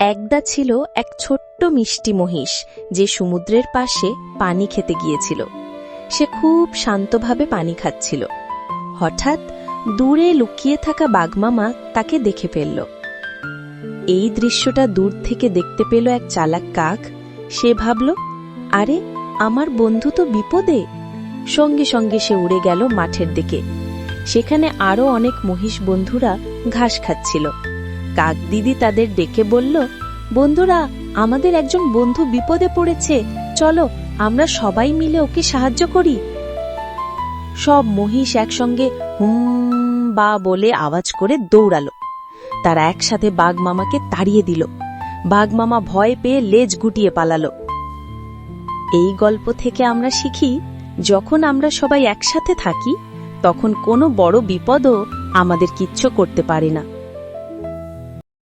একদা ছিল এক ছোট্ট মিষ্টি মহিষ যে সমুদ্রের পাশে পানি খেতে গিয়েছিল। সে খুব শান্তভাবে পানি খাচ্ছিল। হঠাৎ দূরে লুকিয়ে থাকা বাঘমামা তাকে দেখে ফেলল। এই দৃশ্যটা দূর থেকে দেখতে পেল এক চালাক কাক। সে ভাবল, আরে, আমার বন্ধু তো বিপদে। সঙ্গে সঙ্গে সে উড়ে গেল মাঠের দিকে। সেখানে আরও অনেক মহিষ বন্ধুরা ঘাস খাচ্ছিল। কাক দিদি তাদের ডেকে বলল, বন্ধুরা, আমাদের একজন বন্ধু বিপদে পড়েছে। চলো, আমরা সবাই মিলে ওকে সাহায্য করি। সব মহিষ একসঙ্গে হুম বা বলে আওয়াজ করে দৌড়ালো। তারা একসাথে বাঘ মামাকে তাড়িয়ে দিল। বাঘ মামা ভয় পেয়ে লেজ গুটিয়ে পালালো। এই গল্প থেকে আমরা শিখি, যখন আমরা সবাই একসাথে থাকি, তখন কোনো বড় বিপদও আমাদের কিচ্ছু করতে পারে না।